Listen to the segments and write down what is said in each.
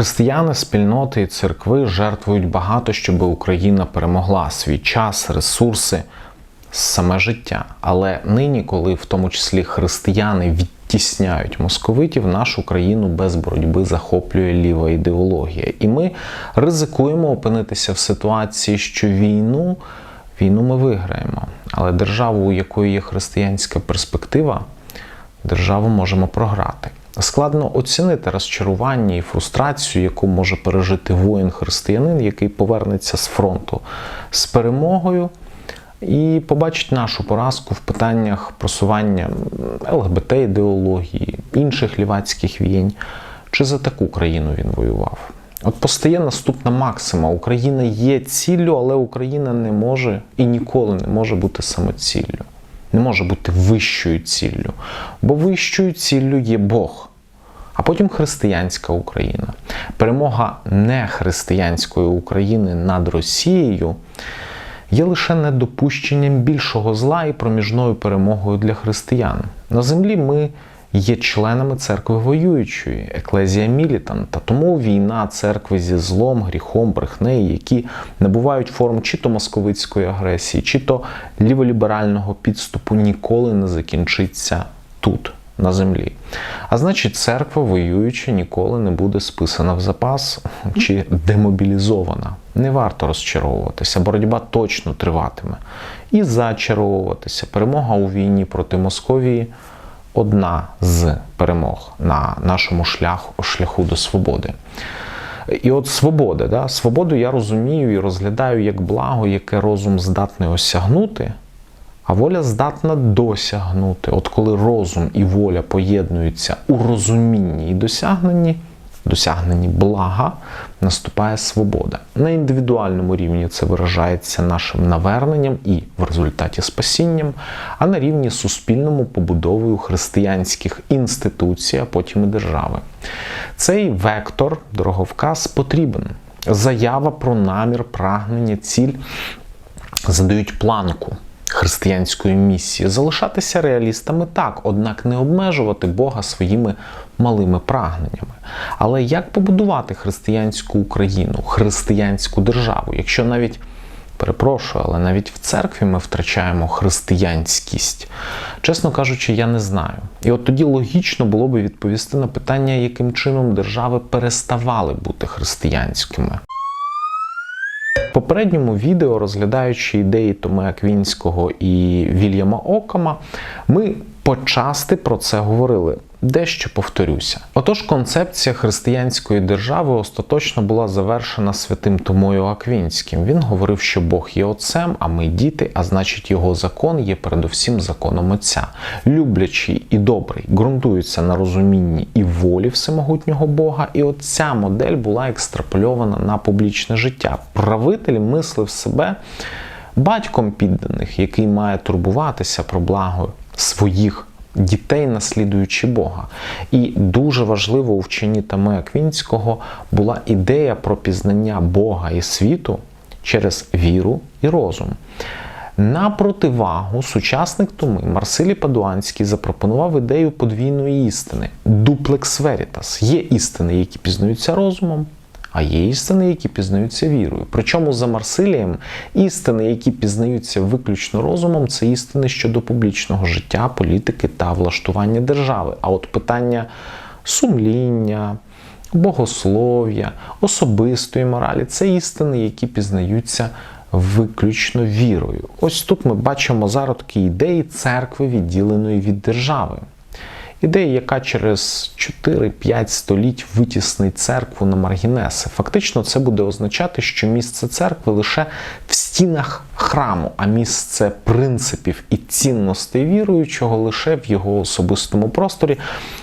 Християни, спільноти і церкви жертвують багато, щоб Україна перемогла свій час, ресурси, саме життя. Але нині, коли в тому числі християни відтісняють московитів, нашу країну без боротьби захоплює ліва ідеологія. І ми ризикуємо опинитися в ситуації, що війну, війну ми виграємо. Але державу, у якої є християнська перспектива, державу можемо програти. Складно оцінити розчарування і фрустрацію, яку може пережити воїн-християнин, який повернеться з фронту з перемогою і побачить нашу поразку в питаннях просування ЛГБТ ідеології, інших лівацьких війн. Чи за таку країну він воював? От постає наступна максима: Україна є ціллю, але Україна не може і ніколи не може бути самоціллю не може бути вищою ціллю, бо вищою ціллю є Бог. А потім християнська Україна. Перемога нехристиянської України над Росією є лише недопущенням більшого зла і проміжною перемогою для християн. На землі ми є членами церкви воюючої, еклезія мілітанта. Тому війна церкви зі злом, гріхом, брехнею, які набувають форм чи то московицької агресії, чи то ліволіберального підступу, ніколи не закінчиться тут. На землі. А значить, церква воююча ніколи не буде списана в запас чи демобілізована. Не варто розчаровуватися. Боротьба точно триватиме. І зачаровуватися. Перемога у війні проти Московії одна з перемог на нашому шляху, шляху до свободи. І от свобода, да? свободу я розумію і розглядаю як благо, яке розум здатний осягнути, а воля здатна досягнути. От коли розум і воля поєднуються у розумінні і досягненні досягненні блага наступає свобода. На індивідуальному рівні це виражається нашим наверненням і в результаті спасінням, а на рівні суспільному побудовою християнських інституцій, а потім і держави. Цей вектор, дороговказ, потрібен. Заява про намір, прагнення, ціль задають планку християнської місії залишатися реалістами так, однак не обмежувати Бога своїми малими прагненнями. Але як побудувати християнську Україну, християнську державу, якщо навіть Перепрошую, але навіть в церкві ми втрачаємо християнськість. Чесно кажучи, я не знаю. І от тоді логічно було би відповісти на питання, яким чином держави переставали бути християнськими. В попередньому відео, розглядаючи ідеї Томе Аквінського і Вільяма Окама, ми почасти про це говорили. Дещо повторюся. Отож, концепція християнської держави остаточно була завершена святим Томою Аквінським. Він говорив, що Бог є Отцем, а ми діти, а значить, його закон є передусім законом Отця. Люблячий і добрий ґрунтується на розумінні і волі всемогутнього Бога. І от ця модель була екстрапольована на публічне життя. Правитель мислив себе батьком підданих, який має турбуватися про благо своїх дітей, наслідуючи Бога. І дуже важливо у вченні Тами Аквінського була ідея про пізнання Бога і світу через віру і розум. На противагу сучасник Томи Марсилій Падуанський запропонував ідею подвійної істини дуплекс верітас. Є істини, які пізнаються розумом, а є істини, які пізнаються вірою. Причому за Марсилієм істини, які пізнаються виключно розумом, це істини щодо публічного життя, політики та влаштування держави. А от питання сумління, богослов'я, особистої моралі це істини, які пізнаються. Виключно вірою. Ось тут ми бачимо зародки ідеї церкви, відділеної від держави. Ідея, яка через 4-5 століть витіснить церкву на маргінеси. Фактично, це буде означати, що місце церкви лише в стінах храму, а місце принципів і цінностей віруючого лише в його особистому просторі,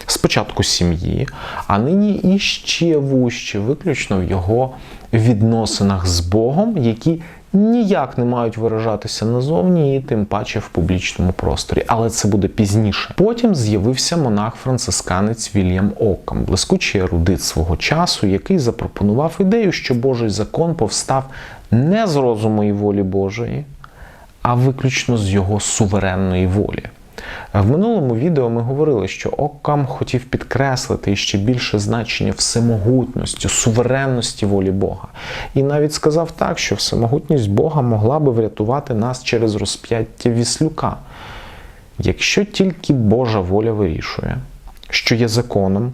спочатку сім'ї, а нині іще вуще, виключно в його відносинах з Богом, які ніяк не мають виражатися назовні і тим паче в публічному просторі. Але це буде пізніше. Потім з'явився монах-францисканець Вільям Оккам, блискучий ерудит свого часу, який запропонував ідею, що Божий закон повстав не з розуму і волі Божої, а виключно з його суверенної волі. В минулому відео ми говорили, що Оккам хотів підкреслити ще більше значення всемогутності, суверенності волі Бога. І навіть сказав так, що всемогутність Бога могла би врятувати нас через розп'яття віслюка. Якщо тільки Божа воля вирішує, що є законом,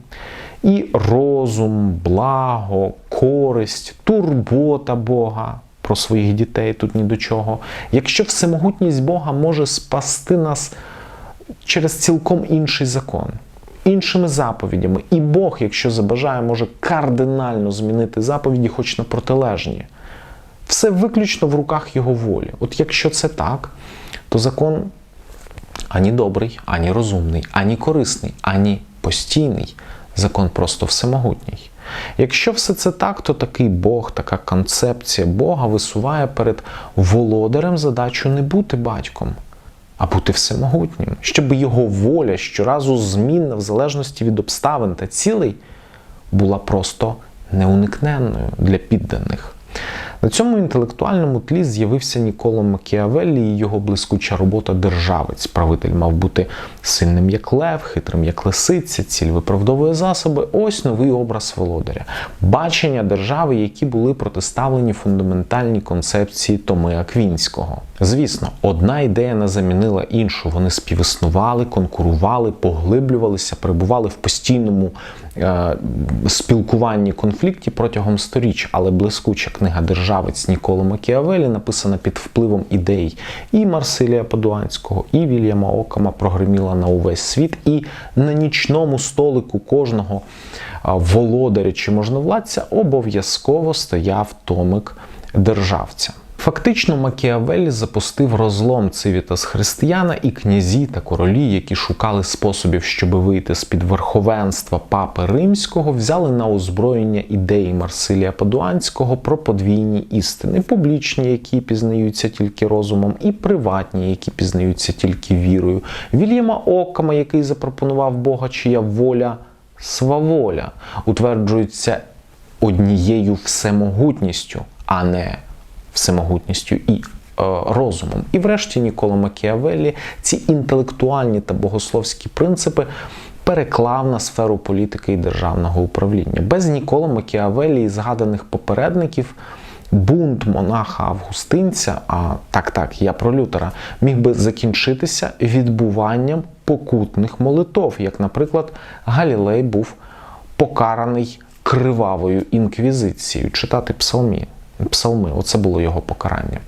і розум, благо, користь, турбота Бога про своїх дітей тут ні до чого. Якщо всемогутність Бога може спасти нас через цілком інший закон, іншими заповідями, і Бог, якщо забажає, може кардинально змінити заповіді, хоч на протилежні. Все виключно в руках його волі. От якщо це так, то закон ані добрий, ані розумний, ані корисний, ані постійний. Закон просто всемогутній. Якщо все це так, то такий Бог, така концепція Бога висуває перед володарем задачу не бути батьком, а бути всемогутнім, щоб його воля щоразу змінна в залежності від обставин та цілей була просто неуникненною для підданих. На цьому інтелектуальному тлі з'явився Ніколо Макіавеллі і його блискуча робота Державець. Правитель мав бути сильним як лев, хитрим як лисиця, ціль виправдовує засоби. Ось новий образ володаря, бачення держави, які були протиставлені фундаментальній концепції Томи Аквінського. Звісно, одна ідея не замінила іншу. Вони співіснували, конкурували, поглиблювалися, перебували в постійному е, спілкуванні конфлікті протягом сторіч, але блискуча книга Державець Ніколи Макіавелі написана під впливом ідей і Марсилія Падуанського, і Вільяма Окама прогреміла на увесь світ, і на нічному столику кожного володаря чи можновладця обов'язково стояв томик державця. Фактично, Макіавеллі запустив розлом цивітас християна і князі та королі, які шукали способів, щоб вийти з під верховенства папи римського, взяли на озброєння ідеї Марсилія Падуанського про подвійні істини, публічні, які пізнаються тільки розумом, і приватні, які пізнаються тільки вірою. Вільяма Окама, який запропонував Бога, чия воля сваволя, утверджується однією всемогутністю, а не всемогутністю і е, розумом. І врешті Ніколо Макіавеллі ці інтелектуальні та богословські принципи переклав на сферу політики і державного управління. Без Ніколо Макіавеллі і згаданих попередників. Бунт монаха Августинця, а так так, я про Лютера, міг би закінчитися відбуванням покутних молитов, як, наприклад, Галілей був покараний кривавою інквізицією читати псалмі псалми. Оце було його покарання.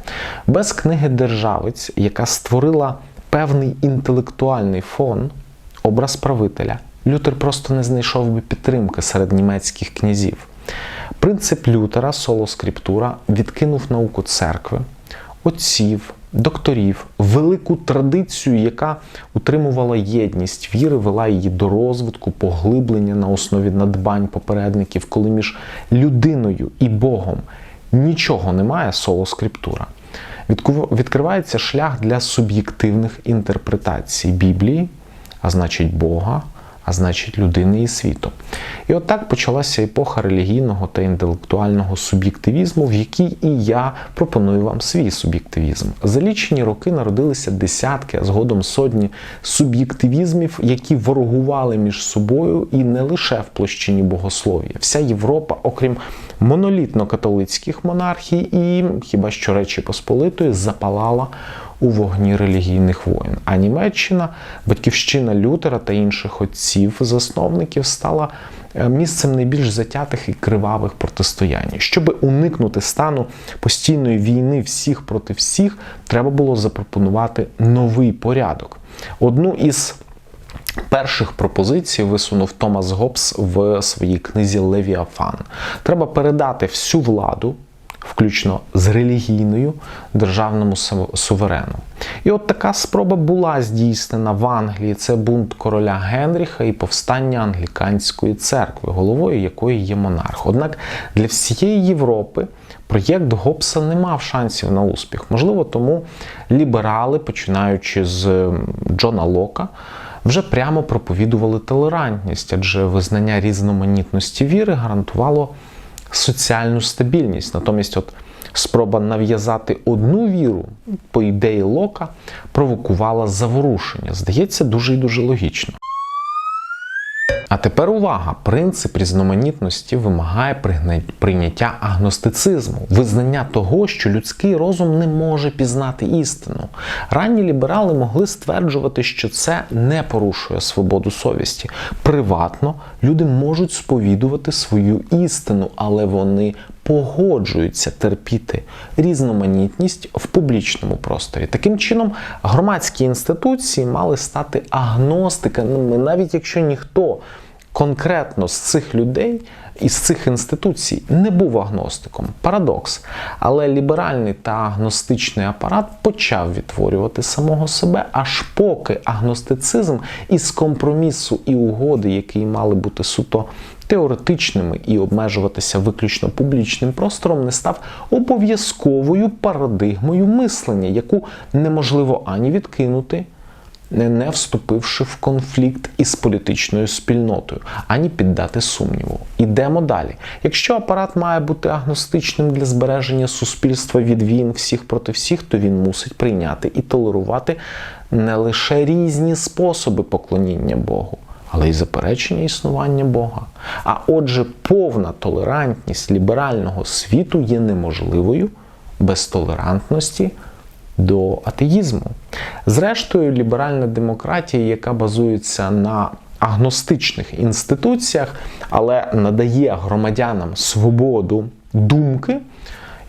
Без книги Державець, яка створила певний інтелектуальний фон, образ правителя, Лютер просто не знайшов би підтримки серед німецьких князів. Принцип Лютера, соло скриптура, відкинув науку церкви, отців, докторів, велику традицію, яка утримувала єдність віри, вела її до розвитку, поглиблення на основі надбань попередників, коли між людиною і Богом нічого немає соло скриптура. Відкривається шлях для суб'єктивних інтерпретацій Біблії, а значить Бога, а значить людини і світу. І от так почалася епоха релігійного та інтелектуального суб'єктивізму, в якій і я пропоную вам свій суб'єктивізм. За лічені роки народилися десятки, а згодом сотні суб'єктивізмів, які ворогували між собою і не лише в площині богослов'я. Вся Європа, окрім монолітно-католицьких монархій і хіба що Речі Посполитої, запалала у вогні релігійних воїн. А Німеччина, батьківщина Лютера та інших отців, засновників, стала е, місцем найбільш затятих і кривавих протистоянь. Щоб уникнути стану постійної війни всіх проти всіх, треба було запропонувати новий порядок. Одну із Перших пропозицій висунув Томас Гоббс в своїй книзі Левіафан. Треба передати всю владу включно з релігійною державному суверену. І от така спроба була здійснена в Англії. Це бунт короля Генріха і повстання англіканської церкви, головою якої є монарх. Однак для всієї Європи проєкт Гоббса не мав шансів на успіх. Можливо, тому ліберали, починаючи з Джона Лока, вже прямо проповідували толерантність, адже визнання різноманітності віри гарантувало соціальну стабільність. Натомість, от спроба нав'язати одну віру, по ідеї Лока, провокувала заворушення. Здається, дуже і дуже логічно. А тепер увага! Принцип різноманітності вимагає прийняття агностицизму, визнання того, що людський розум не може пізнати істину. Ранні ліберали могли стверджувати, що це не порушує свободу совісті. Приватно люди можуть сповідувати свою істину, але вони погоджуються терпіти різноманітність в публічному просторі. Таким чином, громадські інституції мали стати агностиками, навіть якщо ніхто конкретно з цих людей із цих інституцій не був агностиком. Парадокс. Але ліберальний та агностичний апарат почав відтворювати самого себе, аж поки агностицизм із компромісу і угоди, які мали бути суто теоретичними і обмежуватися виключно публічним простором, не став обов'язковою парадигмою мислення, яку неможливо ані відкинути не, вступивши в конфлікт із політичною спільнотою, ані піддати сумніву. Ідемо далі. Якщо апарат має бути агностичним для збереження суспільства від війн всіх проти всіх, то він мусить прийняти і толерувати не лише різні способи поклоніння Богу. Але й заперечення існування Бога. А отже, повна толерантність ліберального світу є неможливою без толерантності до атеїзму. Зрештою, ліберальна демократія, яка базується на агностичних інституціях, але надає громадянам свободу думки,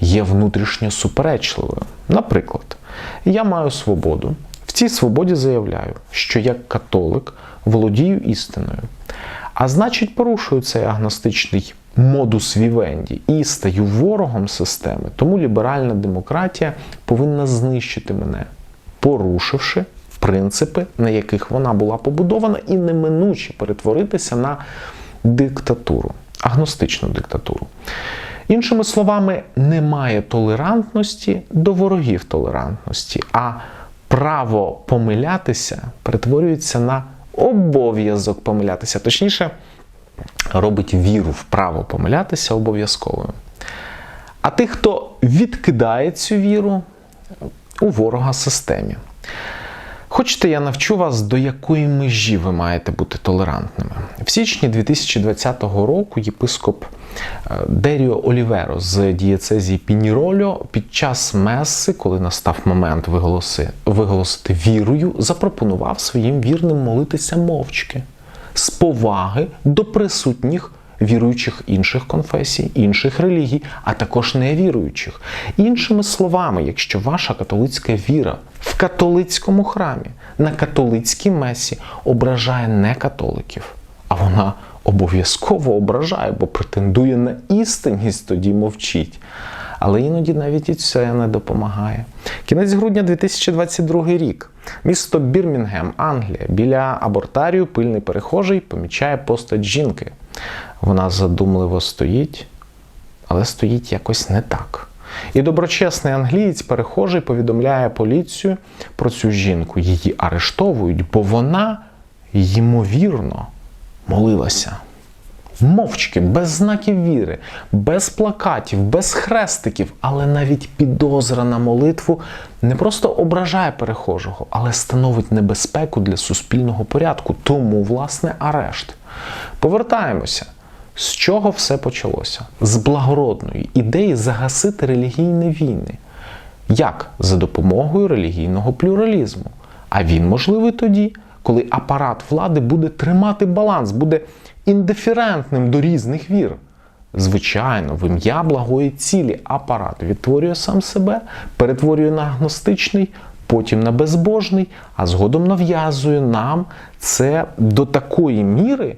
є внутрішньо суперечливою. Наприклад, я маю свободу. Цій свободі заявляю, що як католик володію істиною. А значить, порушую цей агностичний модус вівенді і стаю ворогом системи. Тому ліберальна демократія повинна знищити мене, порушивши принципи, на яких вона була побудована, і неминуче перетворитися на диктатуру, агностичну диктатуру. Іншими словами, немає толерантності до ворогів толерантності, а право помилятися перетворюється на обов'язок помилятися. Точніше, робить віру в право помилятися обов'язковою. А тих, хто відкидає цю віру у ворога системі. Хочете, я навчу вас, до якої межі ви маєте бути толерантними. В січні 2020 року єпископ е, Деріо Оліверо з дієцезії Пінірольо під час меси, коли настав момент виголоси, виголосити вірою, запропонував своїм вірним молитися мовчки з поваги до присутніх віруючих інших конфесій, інших релігій, а також невіруючих. Іншими словами, якщо ваша католицька віра в католицькому храмі на католицькій месі ображає не католиків, а вона обов'язково ображає, бо претендує на істинність, тоді мовчіть. Але іноді навіть і це не допомагає. Кінець грудня 2022 рік. Місто Бірмінгем, Англія. Біля абортарію пильний перехожий помічає постать жінки. Вона задумливо стоїть, але стоїть якось не так. І доброчесний англієць перехожий повідомляє поліцію про цю жінку. Її арештовують, бо вона, ймовірно, молилася. Мовчки, без знаків віри, без плакатів, без хрестиків, але навіть підозра на молитву не просто ображає перехожого, але становить небезпеку для суспільного порядку. Тому, власне, арешт. Повертаємося. З чого все почалося? З благородної ідеї загасити релігійні війни. Як? За допомогою релігійного плюралізму. А він можливий тоді, коли апарат влади буде тримати баланс, буде індиферентним до різних вір. Звичайно, в ім'я благої цілі апарат відтворює сам себе, перетворює на агностичний, потім на безбожний, а згодом нав'язує нам це до такої міри,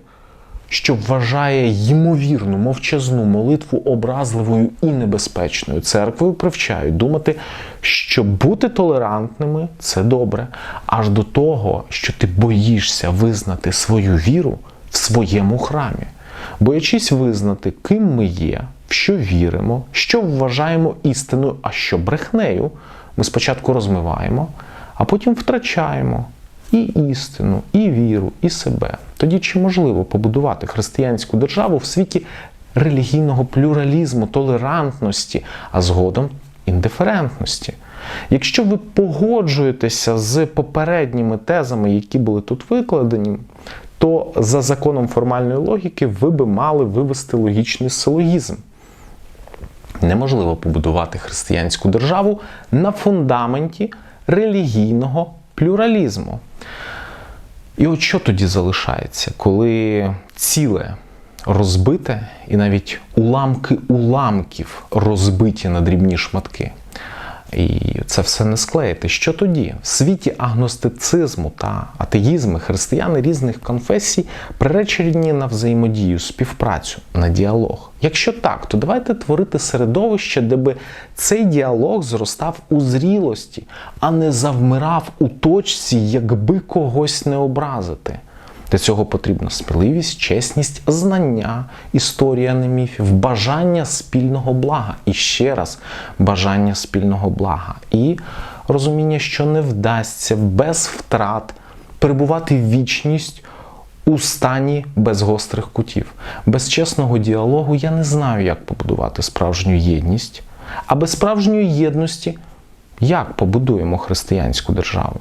що вважає ймовірну мовчазну молитву образливою і небезпечною. Церквою привчають думати, що бути толерантними це добре, аж до того, що ти боїшся визнати свою віру в своєму храмі, боячись визнати, ким ми є, в що віримо, що вважаємо істиною, а що брехнею, ми спочатку розмиваємо, а потім втрачаємо і істину, і віру, і себе. Тоді чи можливо побудувати християнську державу в світі релігійного плюралізму, толерантності, а згодом індиферентності. Якщо ви погоджуєтеся з попередніми тезами, які були тут викладені, то за законом формальної логіки ви би мали вивести логічний силогізм. Неможливо побудувати християнську державу на фундаменті релігійного плюралізму. І от що тоді залишається, коли ціле розбите, і навіть уламки уламків розбиті на дрібні шматки. І це все не склеїти. Що тоді? В світі агностицизму та атеїзму християни різних конфесій приречені на взаємодію, співпрацю, на діалог. Якщо так, то давайте творити середовище, де би цей діалог зростав у зрілості, а не завмирав у точці, якби когось не образити. Для цього потрібна сміливість, чесність, знання, історія не міфів, бажання спільного блага. І ще раз бажання спільного блага. І розуміння, що не вдасться без втрат перебувати вічність у стані без гострих кутів. Без чесного діалогу я не знаю, як побудувати справжню єдність. А без справжньої єдності як побудуємо християнську державу?